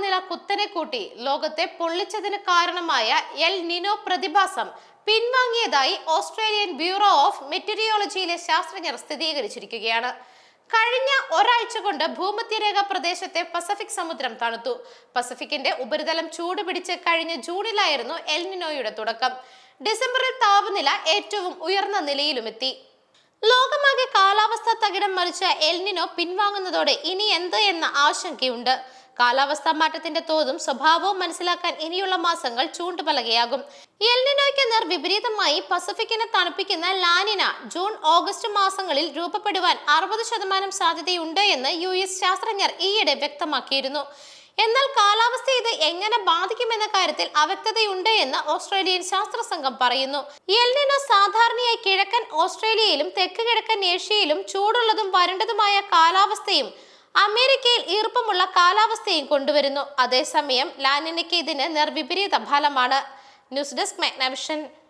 താപനില കുത്തനെ കൂട്ടി ലോകത്തെ പൊള്ളിച്ചതിന് കാരണമായ എൽ നിനോ പ്രതിഭാസം പിൻവാങ്ങിയതായി ഓസ്ട്രേലിയൻ ബ്യൂറോ ഓഫ് മെറ്റീരിയോളജിയിലെ ശാസ്ത്രജ്ഞർ സ്ഥിരീകരിച്ചിരിക്കുകയാണ്. കഴിഞ്ഞ ഒരാഴ്ച കൊണ്ട് ഭൂമധ്യരേഖ പ്രദേശത്തെ പസഫിക് സമുദ്രം തണുത്തു. പസഫിക്കിന്റെ ഉപരിതലം ചൂടുപിടിച്ച് കഴിഞ്ഞ ജൂണിലായിരുന്നു എൽ നിനോയുടെ തുടക്കം. ഡിസംബറിൽ താപനില ഏറ്റവും ഉയർന്ന നിലയിലുമെത്തി. ലോകമാകെ കാലാവസ്ഥ തകിടം മറിച്ച എൽനിനോ പിൻവാങ്ങുന്നതോടെ ഇനി എന്ത് എന്ന ആശങ്കയുണ്ട്. കാലാവസ്ഥാ മാറ്റത്തിന്റെ തോതും സ്വഭാവവും മനസ്സിലാക്കാൻ ഇനിയുള്ള മാസങ്ങൾ ചൂണ്ടുപലകയാകും എൽനിനോയ്ക്ക് നേർ വിപരീതമായി പസഫിക്കിനെ തണുപ്പിക്കുന്ന ലാനിന ജൂൺ ഓഗസ്റ്റ് മാസങ്ങളിൽ രൂപപ്പെടുവാൻ അറുപത് ശതമാനം സാധ്യതയുണ്ട് എന്ന് യു എസ് ശാസ്ത്രജ്ഞർ ഈയിടെ വ്യക്തമാക്കിയിരുന്നു. എന്നാൽ കാലാവസ്ഥ ഇത് എങ്ങനെ ബാധിക്കുമെന്ന കാര്യത്തിൽ അവ്യക്തതയുണ്ട് എന്ന് ഓസ്ട്രേലിയൻ ശാസ്ത്ര സംഘം പറയുന്നു എൽനിനോ സാധാരണയായി കിഴക്കൻ ഓസ്ട്രേലിയയിലും തെക്ക് കിഴക്കൻ ഏഷ്യയിലും ചൂടുള്ളതും വരണ്ടതുമായ കാലാവസ്ഥയും അമേരിക്കയിൽ ഈർപ്പമുള്ള കാലാവസ്ഥയും കൊണ്ടുവരുന്നു. അതേസമയം ലാനിനയ്ക്ക് ഇതിന് നിർവിപരീത ഫലമാണ്. News desk Magnavision.